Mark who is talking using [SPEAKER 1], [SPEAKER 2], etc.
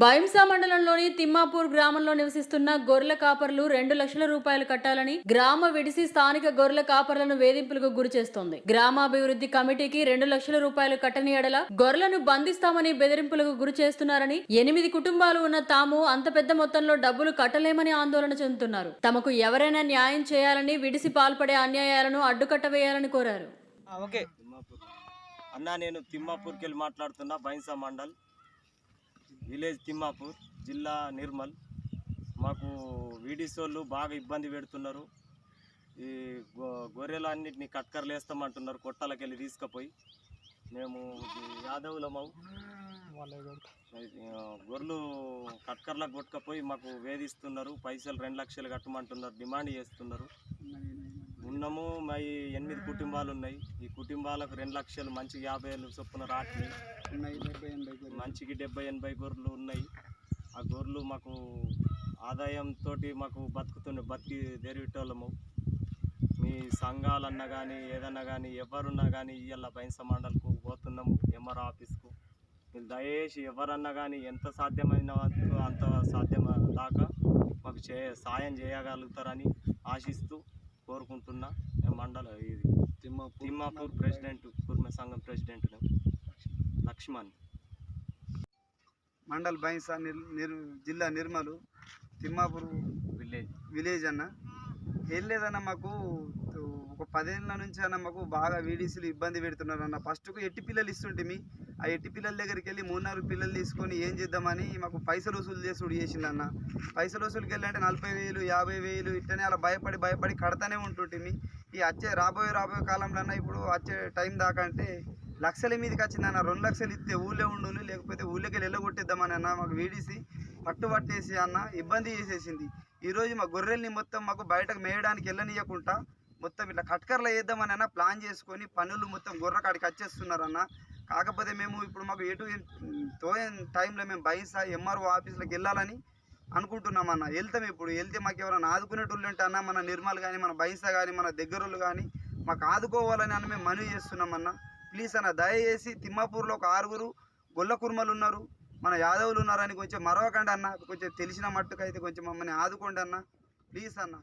[SPEAKER 1] బైంసా మండలంలోని తిమ్మాపూర్ గ్రామంలో నివసిస్తున్న గొర్రెల కాపర్లు రెండు లక్షల రూపాయలు కట్టాలని గ్రామ విడిసి స్థానిక గొర్రెల కాపర్లను వేధింపులకు గురి చేస్తోంది. గ్రామాభివృద్ధి కమిటీకి రెండు లక్షల రూపాయలు కట్టని ఎడల గొర్రెలను బంధిస్తామని బెదిరింపులకు గురి చేస్తున్నారని ఎనిమిది కుటుంబాలు ఉన్న తాము అంత పెద్ద మొత్తంలో డబ్బులు కట్టలేమని ఆందోళన చెందుతున్నారు. తమకు ఎవరైనా న్యాయం చేయాలని విడిసి పాల్పడే అన్యాయాలను అడ్డుకట్టవేయాలని కోరారు.
[SPEAKER 2] అన్నా నేను తిమ్మాపూర్కి వెళ్ళి మాట్లాడుతున్నా బైంసా మండల్ విలేజ్ తిమ్మాపూర్ జిల్లా నిర్మల్. మాకు వీడిసోళ్ళు బాగా ఇబ్బంది పెడుతున్నారు. ఈ గొ గొర్రెలన్నిటిని కట్కర్లు వేస్తామంటున్నారు కొట్టాలకి వెళ్ళి తీసుకుపోయి మేము యాదవులమవు ఆ, గొర్రెలు కట్కర్లకు కొట్టుకపోయి మాకు వేధిస్తున్నారు. పైసలు రెండు లక్షలు కట్టమంటున్నారు డిమాండ్ చేస్తున్నారు. ఉన్నాము. మా ఎనిమిది కుటుంబాలు ఉన్నాయి ఈ కుటుంబాలకు రెండు లక్షలు మంచి యాభై వేలు చొప్పున రాట్ని మంచికి డెబ్బై ఎనభై గొర్రెలు ఉన్నాయి. ఆ గొర్రెలు మాకు ఆదాయంతో మాకు బతుకుతుండే బతికి తెరివిటోళ్ళము మీ సంఘాలన్నా కానీ ఏదన్నా కానీ ఎవరున్నా కానీ ఇవాళ బైన్స మండలకు పోతున్నాము ఎంఆర్ ఆఫీస్కు. మీరు దయచేసి ఎవరన్నా కానీ ఎంత సాధ్యమైన అంత సాధ్యం దాకా మాకు చే సాయం చేయగలుగుతారని ఆశిస్తూ కోరుకుంటున్నా నేను మండల ఇది? తిమ్మాపూర్ ప్రెసిడెంట్ కుర్మ సంఘం ప్రెసిడెంట్ లక్ష్మణ్.
[SPEAKER 3] మండల్ బైన్సా నిర్ జిల్లా నిర్మలు తిమ్మాపూర్
[SPEAKER 2] విలేజ్.
[SPEAKER 3] విలేజ్ అన్న. ఏం లేదన్న మాకు ఒక పదేళ్ళ నుంచి అన్న మాకు బాగా వీడీసీలు ఇబ్బంది పెడుతున్నారు అన్న. ఫస్ట్కు ఎట్టి పిల్లలు ఇస్తుంటిమి ఆ ఎట్టి పిల్లల దగ్గరికి వెళ్ళి మూడు నాలుగు పిల్లలు తీసుకొని ఏం చేద్దామని మాకు పైసలు వసూలు చేసుడు చేసిందన్న పైసలు వసూలుకి వెళ్ళి అంటే నలభై వేలు యాభై వేలు ఇట్లనే అలా భయపడి భయపడి కడతానే ఉంటుంటిమి ఈ వచ్చే రాబోయే రాబోయే కాలంలో అన్న ఇప్పుడు వచ్చే టైం దాకా అంటే లక్షల మీదకి వచ్చిందన్న రెండు లక్షలు ఇస్తే ఊళ్ళో ఉండును లేకపోతే ఊళ్ళోకి వెళ్ళి వెళ్ళగొట్టేద్దామని అన్న మాకు వీడిసి పట్టు పట్టేసి అన్న ఇబ్బంది చేసేసింది. ఈరోజు మా గొర్రెల్ని మొత్తం మాకు బయటకు మేయడానికి వెళ్ళనీయకుండా మొత్తం ఇట్లా కట్కర్లో వేద్దామని అన్న ప్లాన్ చేసుకొని పనులు మొత్తం గుర్రకాడికి కాడికి వచ్చేస్తున్నారన్న కాకపోతే మేము ఇప్పుడు మాకు ఎటు తోయని టైంలో మేము బైసా ఎంఆర్ఓ ఆఫీస్లోకి వెళ్ళాలని అనుకుంటున్నామన్న వెళ్తాం ఇప్పుడు. వెళ్తే మాకు ఎవరైనా ఆదుకునేటోళ్ళు ఉంటే అన్న మన నిర్మల్ కానీ మన బైసా కానీ మన దగ్గరోళ్ళు కానీ మాకు ఆదుకోవాలని అని మేము మనవి చేస్తున్నామన్న ప్లీజ్ అన్న దయచేసి తిమ్మాపూర్లో ఒక ఆరుగురు గొల్ల కుర్మలు ఉన్నారు. మన యాదవులు ఉన్నారని కొంచెం మరవకండి అన్న. కొంచెం తెలిసిన మట్టుకైతే కొంచెం మమ్మల్ని ఆదుకోండి అన్న. ప్లీజ్ అన్న.